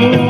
જય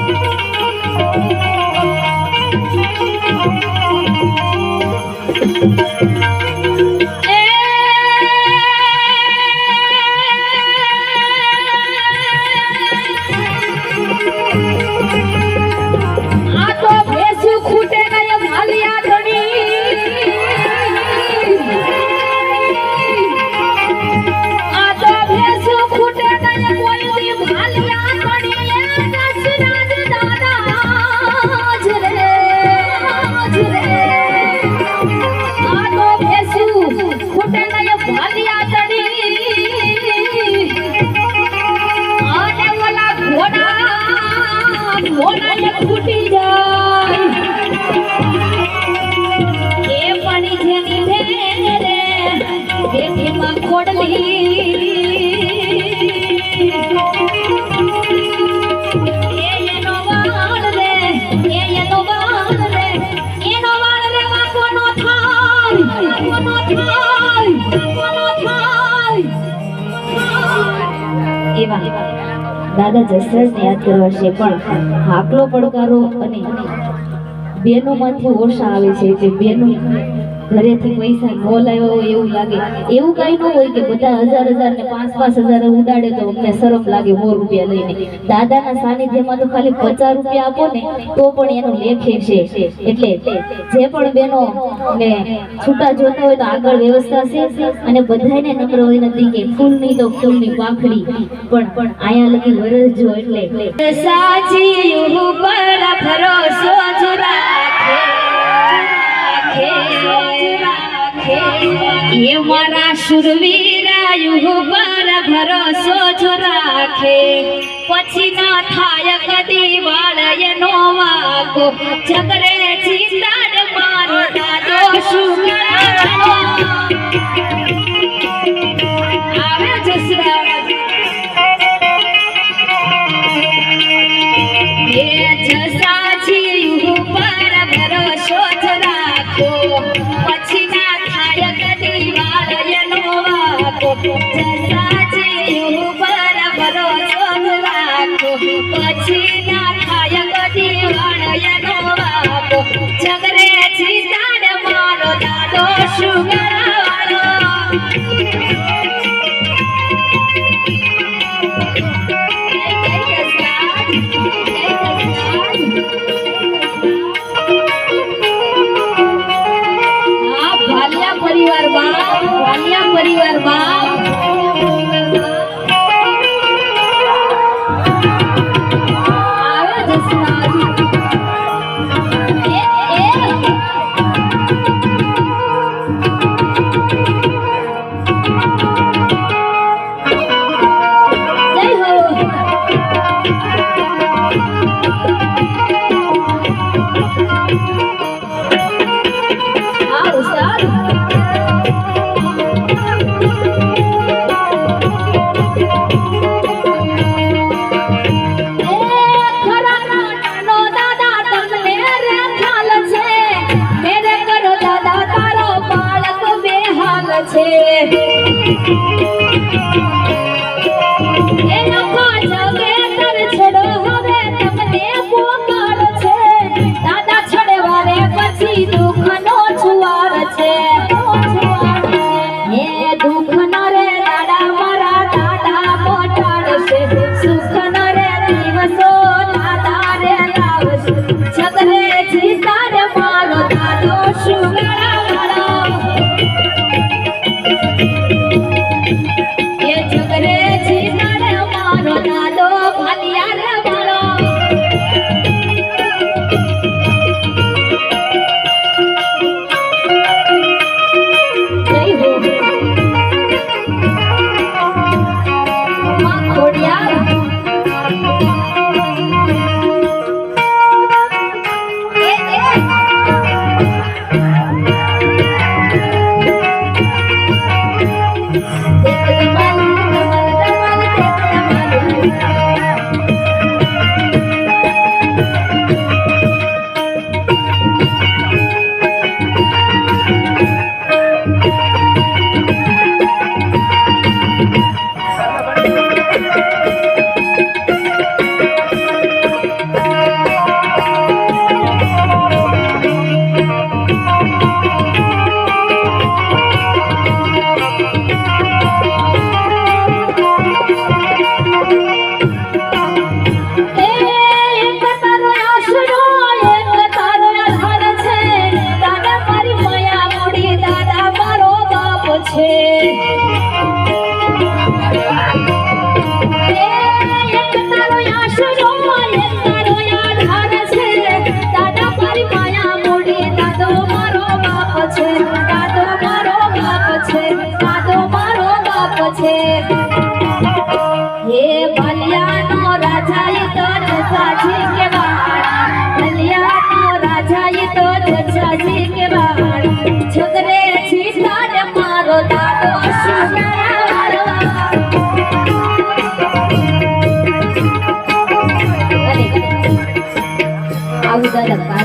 દાદા જસરાજને યાદ કરવા છે, પણ હાકલો પડકારો અને બેનો માંથી ઓછા આવે છે જે બેનો ઘરેથી પૈસા ન લાવ્યો હોય એવું લાગે. એવું કઈ ન હોય કે બધા હજાર હજાર ને પાંચ પાંચ હજાર ઉડાડે તો અમને શરમ લાગે સો રૂપિયા લઈને. દાદાના સાનિધ્યમાં તો ખાલી પચાસ રૂપિયા આપો ને તો પણ એનો લેખે છે. એટલે જે પણ બેનો ને છૂટા જોતા હોય તો આગળ વ્યવસ્થા છે અને બધાને નમ્ર નથી કે ફૂલની તો ફૂલની પાખડી પણ પણ આયા લગી વરસજો એટલે. સાચી ઉપર ભરોસો જ રાખે. એ મારા શુરવીરા યુગ પર ભરોસો જ રાખે. પછી ના થાય કદી વાળ એનો વાકો જગરે ચિંતાડ મારો દાદો શું? આવે જસરાજ દાદો છે. છે. હે ભલિયાનો રાજા એ તો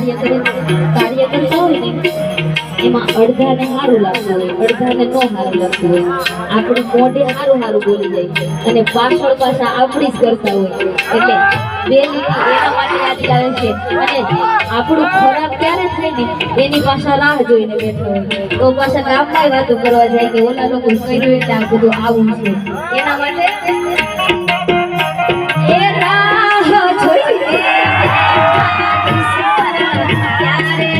કાર્ય કરે કાર્ય કરતા હોય ને એમાં અડધાને સારું લાગતું હોય. અડધાને ન સારું લાગતું હોય આપણે મોઢે સારું સારું બોલી જાય અને પાછળ પાછા આપણી જ કરતા હોય એટલે બે લીટી એના માટે યાદ આવે છે અને આપણું ખરાબ ક્યારે થાય ને, એની પાછા રાહ જોઈને બેઠો હોય. તો પાછા ગામમાં વાતો કરવા જાય કે ઓલા લોકો કર્યું એટલે આ બધું આવું છે. એના માટે ત્યારે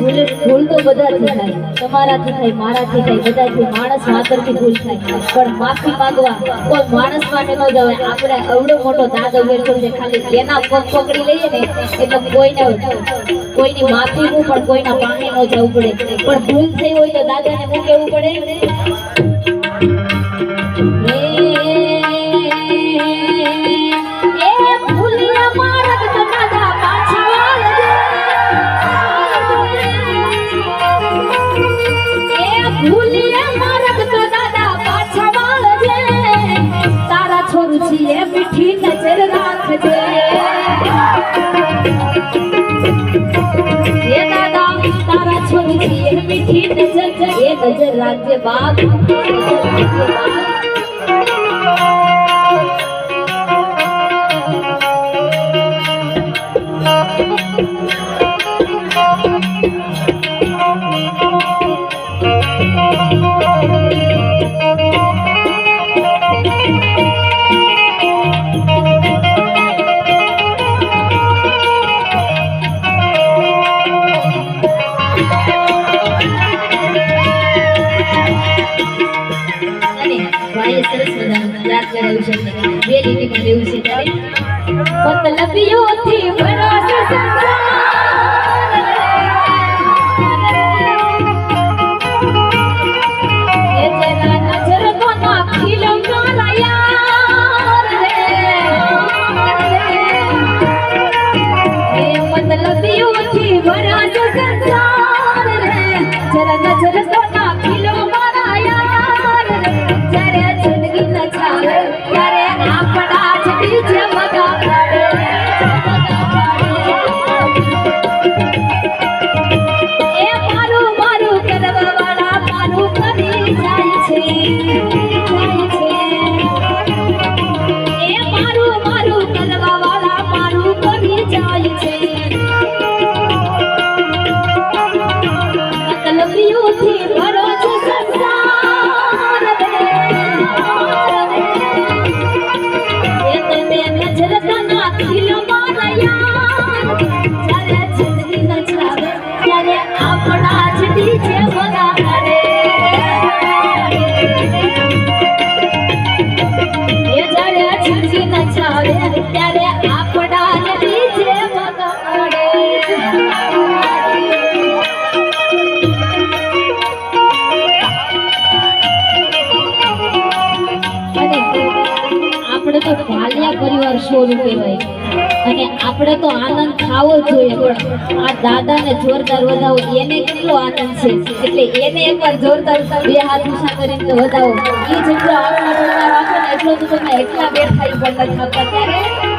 ભૂલ તો બધાથી થાય. તમારાથી થાય, મારાથી થાય, બધાથી. માણસ માતરથી ભૂલ થાય. પણ માફી માંગવા, કોઈ માણસ માટે ન જવાય. આપણે અવડો મોટો દાદો બેઠો છે ખાલી એના પગ પકડી લઈએ ને, એટલે કોઈને કોઈની માફી હું પણ કોઈના પાસે ન જવું પડે. પણ ભૂલ થઈ હોય તો દાદાને હું કેવું પડે? એ મીઠી નજર એ નજર રાખજે બાપ નજર રાખજે બાપ ડીજે વગાડે આપણે તો પાલ્યા પરિવાર સોનું કહેવાય. અને આપણે તો આનંદ ખાવો જોઈએ, પણ આ દાદાને જોરદાર વધાવો. એને કેટલો આનંદ છે? એટલે એને એકવાર જોરદાર બે હાથ ઊંચા કરીને વધાવો. એ જેટલો આપણા વધારો આપો ને એટલો તો તમે એટલા બેઠા પણ નથી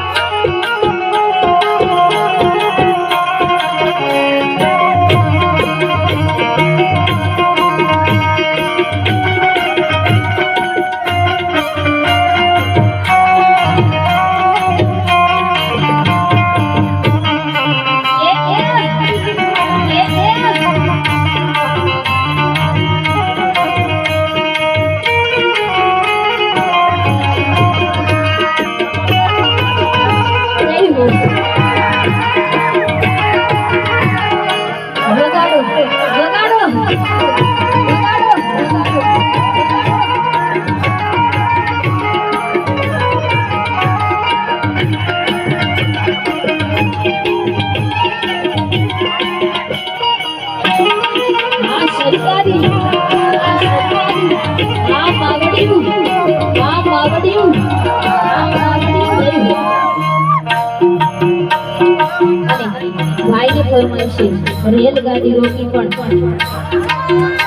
રેલગાડી રોકી પણ.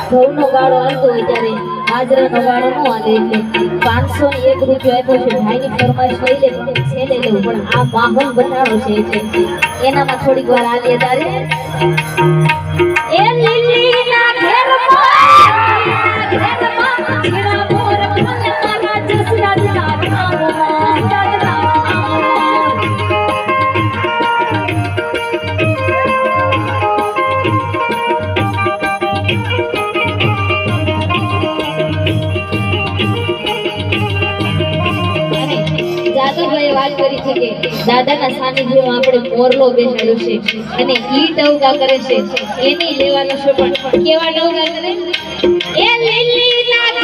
ઘઉંનો ગાળો આવતો હોય ત્યારે હાજરાનો ગાળો ન આવે એટલે પાંચસો ને એક રૂપિયો આપ્યો છે. ભાઈની ફરમાઈશ લઈ લે છે લઈ લેવું, પણ આ માહોલ બનાવો છે એનામાં થોડીક વાર આલીએ તારે. એ લીલીના કરી છે દાદાના સાનિધ્યમાં આપણે મોરલો બેસાડ્યો છે અને ઈ ડવગા કરે છે. એની લેવાનો છે પણ કેવા ડવગા કરે? એ લીલીના ઘેરમાં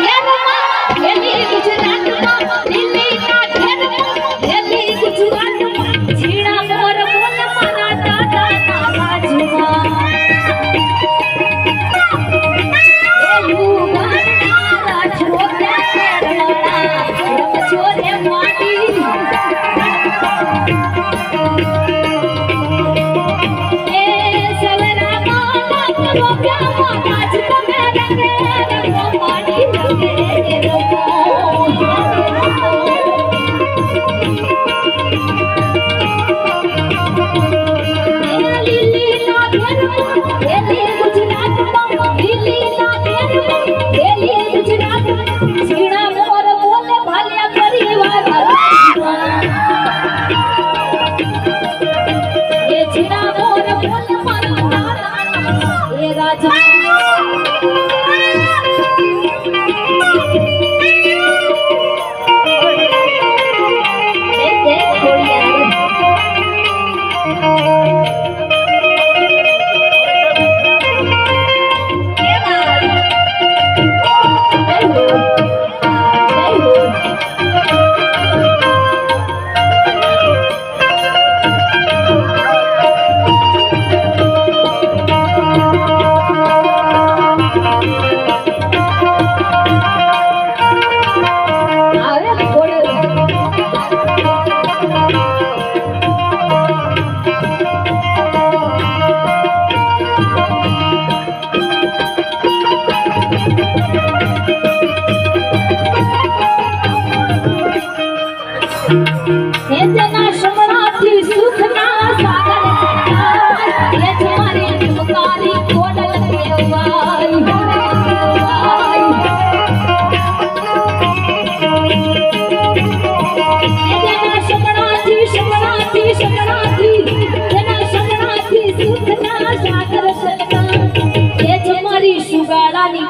রানী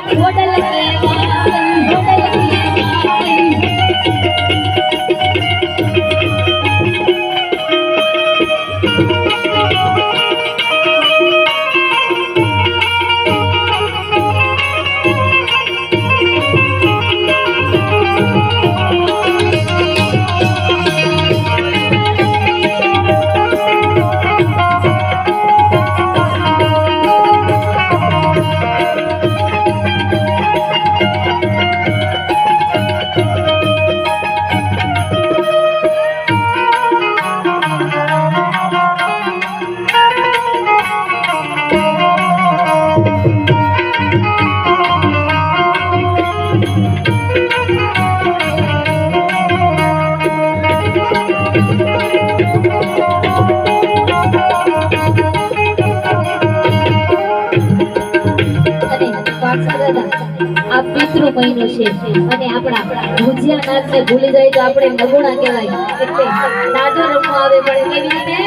આ મહિનો છે. અને આપણા ભુજિયા નાગને ભૂલી જાય તો આપણે નગુણા કહેવાય. એટલે દાદો રમવા આવે પણ કેવી રીતે?